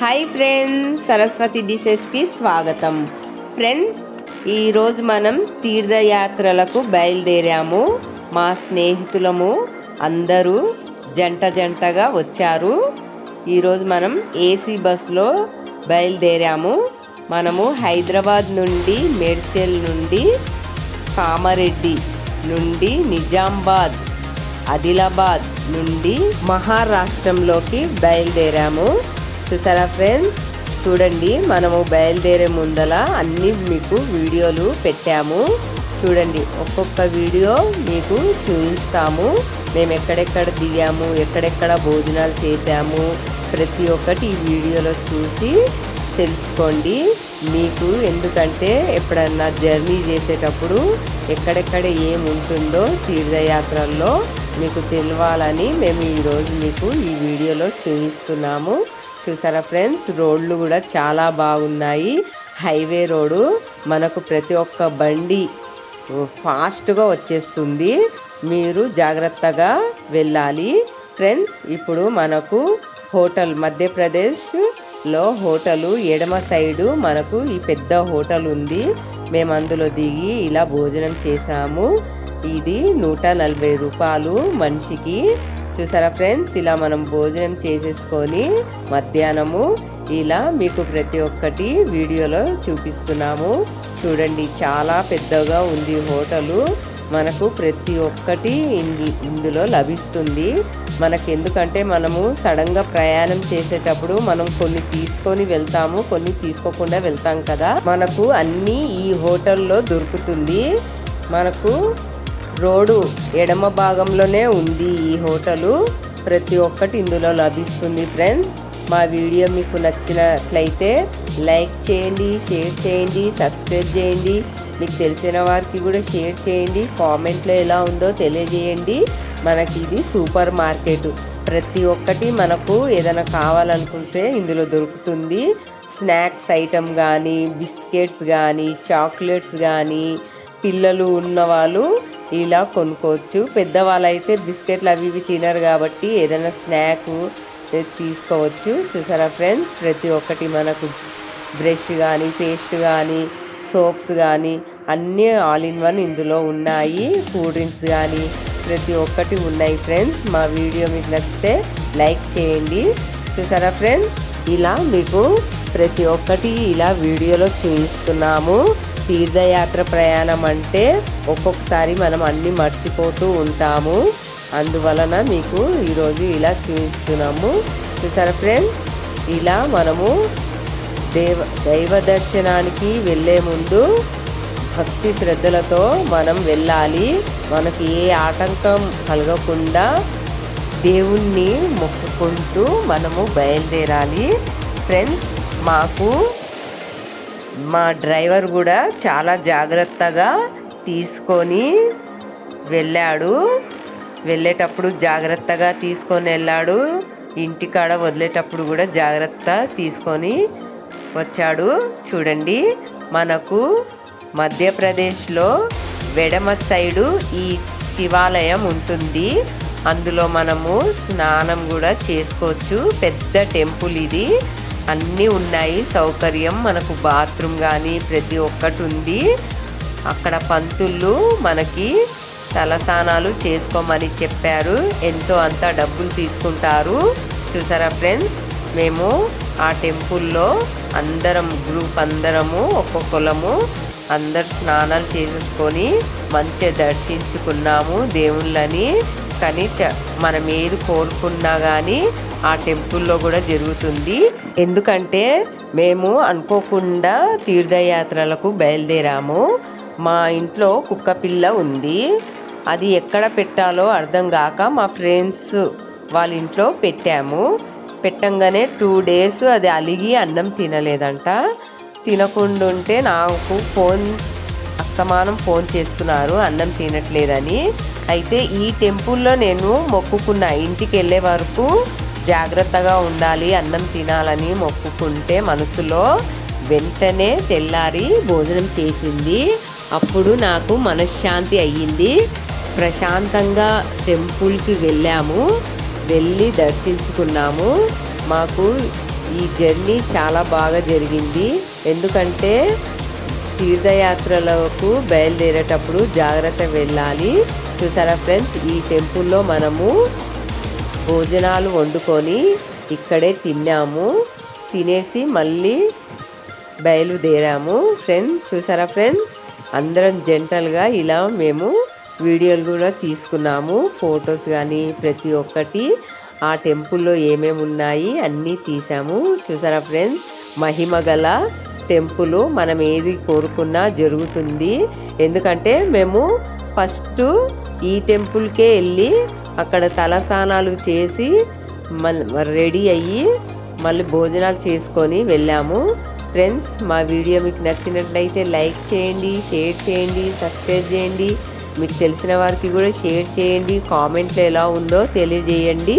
Hi friends Saraswati డిషెస్కి స్వాగతం. Friends ఈరోజు మనం తీర్థయాత్రలకు బయలుదేరాము. మా స్నేహితులము అందరూ జంట జంటగా వచ్చారు. ఈరోజు మనం ఏసీ బస్సులో బయలుదేరాము. మనము హైదరాబాద్ నుండి మేడ్చల్ నుండి కామారెడ్డి నుండి నిజామాబాద్ ఆదిలాబాద్ నుండి మహారాష్ట్రంలోకి బయలుదేరాము. చూసారా ఫ్రెండ్స్ చూడండి మనము బయలుదేరే ముందల అన్ని మీకు వీడియోలు పెట్టాము. చూడండి ఒక్కొక్క వీడియో మీకు చూపిస్తాము. మేము ఎక్కడెక్కడ దిగాము ఎక్కడెక్కడ భోజనాలు చేశాము ప్రతి ఒక్కటి ఈ వీడియోలో చూసి తెలుసుకోండి. మీకు ఎందుకంటే ఎప్పుడన్నా జర్నీ చేసేటప్పుడు ఎక్కడెక్కడ ఏముంటుందో తీర్థయాత్రల్లో మీకు తెలియాలని మేము ఈరోజు మీకు ఈ వీడియోలో చూపిస్తున్నాము. చూసారా ఫ్రెండ్స్? రోడ్లు కూడా చాలా బాగున్నాయి. హైవే రోడ్డు మనకు ప్రతి ఒక్క బండి ఫాస్ట్గా వచ్చేస్తుంది. మీరు జాగ్రత్తగా వెళ్ళాలి. ఫ్రెండ్స్ ఇప్పుడు మనకు హోటల్ మధ్యప్రదేశ్లో హోటలు ఎడమ సైడు మనకు ఈ పెద్ద హోటల్ ఉంది. మేము అందులో దిగి ఇలా భోజనం చేసాము ఇది నూట నలభై రూపాయలు మనిషికి. చూసారా ఫ్రెండ్స్? ఇలా మనం భోజనం చేసేసుకొని మధ్యాహ్నము ఇలా మీకు ప్రతి ఒక్కటి వీడియోలో చూపిస్తున్నాము. చూడండి చాలా పెద్దగా ఉంది హోటలు. మనకు ప్రతి ఒక్కటి ఇందులో లభిస్తుంది. మనకు ఎందుకంటే మనము సడన్గా ప్రయాణం చేసేటప్పుడు మనం కొన్ని తీసుకొని వెళ్తాము కొన్ని తీసుకోకుండా వెళ్తాం కదా. మనకు అన్నీ ఈ హోటల్లో దొరుకుతుంది. మనకు రోడ్డు ఎడమ భాగంలోనే ఉంది ఈ హోటలు. ప్రతి ఒక్కటి ఇందులో లభిస్తుంది ఫ్రెండ్స్. మా వీడియో మీకు నచ్చినట్లయితే లైక్ చేయండి షేర్ చేయండి సబ్స్క్రైబ్ చేయండి. మీకు తెలిసిన వారికి కూడా షేర్ చేయండి. కామెంట్లో ఎలా ఉందో తెలియజేయండి. మనకి ఇది సూపర్ మార్కెట్. ప్రతి ఒక్కటి మనకు ఏదైనా కావాలనుకుంటే ఇందులో దొరుకుతుంది. స్నాక్స్ ఐటమ్ కానీ బిస్కెట్స్ కానీ చాక్లెట్స్ కానీ పిల్లలు ఉన్నవాళ్ళు ఇలా కొనుక్కోవచ్చు. పెద్దవాళ్ళు అయితే బిస్కెట్లు అవి ఇవి తినరు కాబట్టి ఏదైనా స్నాక్ తీసుకోవచ్చు. చూసారా ఫ్రెండ్స్? ప్రతి ఒక్కటి మనకు బ్రష్ కానీ పేస్ట్ కానీ సోప్స్ కానీ అన్నీ ఆల్ ఇన్ వన్ ఇందులో ఉన్నాయి. కూల్ డ్రింక్స్ కానీ ప్రతి ఒక్కటి ఉన్నాయి ఫ్రెండ్స్. మా వీడియో మీకు నచ్చితే లైక్ చేయండి. చూసారా ఫ్రెండ్స్? ఇలా మీకు ప్రతి ఒక్కటి ఇలా వీడియోలో చూపిస్తున్నాము. తీర్థయాత్ర ప్రయాణం అంటే ఒక్కొక్కసారి మనం అన్నీ మర్చిపోతూ ఉంటాము. అందువలన మీకు ఈరోజు ఇలా చూపిస్తున్నాము. చూసారా ఫ్రెండ్స్ ఇలా మనము దేవ దైవ దర్శనానికి వెళ్ళే ముందు భక్తి శ్రద్ధలతో మనం వెళ్ళాలి. మనకి ఏ ఆటంకం కలగకుండా దేవుణ్ణి మొక్కుకుంటూ మనము బయలుదేరాలి. ఫ్రెండ్స్ మాకు మా డ్రైవర్ కూడా చాలా జాగ్రత్తగా తీసుకొని వెళ్ళాడు. వెళ్ళేటప్పుడు జాగ్రత్తగా తీసుకొని వెళ్ళాడు. ఇంటికాడ వదిలేటప్పుడు కూడా జాగ్రత్త తీసుకొని వచ్చాడు. చూడండి మనకు మధ్యప్రదేశ్లో వెడమ సైడు ఈ శివాలయం ఉంటుంది. అందులో మనము స్నానం కూడా చేసుకోవచ్చు. పెద్ద టెంపుల్ ఇది. అన్నీ ఉన్నాయి. సౌకర్యం మనకు బాత్రూమ్ కానీ ప్రతి ఒక్కటి ఉంది. అక్కడ పంతుళ్ళు మనకి తలస్నానాలు చేసుకోమని చెప్పారు. ఎంతో అంత డబ్బులు తీసుకుంటారు. చూసారా ఫ్రెండ్స్? మేము ఆ టెంపుల్లో అందరం గ్రూప్ అందరము ఒక్కొక్కలము అందరు స్నానాలు చేసేసుకొని మంచిగా దర్శించుకున్నాము దేవుళ్ళని. కానీ మనం ఏది కోరుకున్నా కానీ ఆ టెంపుల్లో కూడా జరుగుతుంది. ఎందుకంటే మేము అనుకోకుండా తీర్థయాత్రలకు బయలుదేరాము. మా ఇంట్లో కుక్క పిల్ల ఉంది. అది ఎక్కడ పెట్టాలో అర్థం కాక మా ఫ్రెండ్స్ వాళ్ళ ఇంట్లో పెట్టాము. పెట్టంగానే టూ డేస్ అది అలిగి అన్నం తినలేదంట. తినకుండా ఉంటే నాకు ఫోన్ అస్తమానం ఫోన్ చేస్తున్నారు అన్నం తినట్లేదని. అయితే ఈ టెంపుల్లో నేను మొక్కుకున్న ఇంటికి వెళ్ళే వరకు జాగ్రత్తగా ఉండాలి అన్నం తినాలని మొక్కుకుంటే మనసులో వెంటనే తెల్లారి భోజనం చేసింది. అప్పుడు నాకు మనశ్శాంతి అయ్యింది. ప్రశాంతంగా టెంపుల్కి వెళ్ళాము. వెళ్ళి దర్శించుకున్నాము. మాకు ఈ జర్నీ చాలా బాగా జరిగింది. ఎందుకంటే తీర్థయాత్రలకు బయలుదేరేటప్పుడు జాగ్రత్త వెళ్ళాలి. చూసారా ఫ్రెండ్స్? ఈ టెంపుల్లో మనము భోజనాలు వండుకొని ఇక్కడే తిన్నాము. తినేసి మళ్ళీ బయలుదేరాము. ఫ్రెండ్స్ చూసారా ఫ్రెండ్స్? అందరం జంటలుగా ఇలా మేము వీడియోలు కూడా తీసుకున్నాము. ఫొటోస్ కానీ ప్రతి ఒక్కటి ఆ టెంపుల్లో ఏమేమి ఉన్నాయి అన్నీ తీసాము. చూసారా ఫ్రెండ్స్? మహిమ గల టెంపుల్ మనం ఏది కోరుకున్నా జరుగుతుంది. ఎందుకంటే మేము ఫస్ట్ ఈ టెంపుల్కే వెళ్ళి అక్కడ తలస్నానాలు చేసి మళ్ళీ రెడీ అయ్యి మళ్ళీ భోజనాలు చేసుకొని వెళ్ళాము. ఫ్రెండ్స్ మా వీడియో మీకు నచ్చినట్లయితే లైక్ చేయండి షేర్ చేయండి సబ్స్క్రైబ్ చేయండి. మీకు తెలిసిన వారికి కూడా షేర్ చేయండి కామెంట్లో ఎలా ఉందో తెలియజేయండి.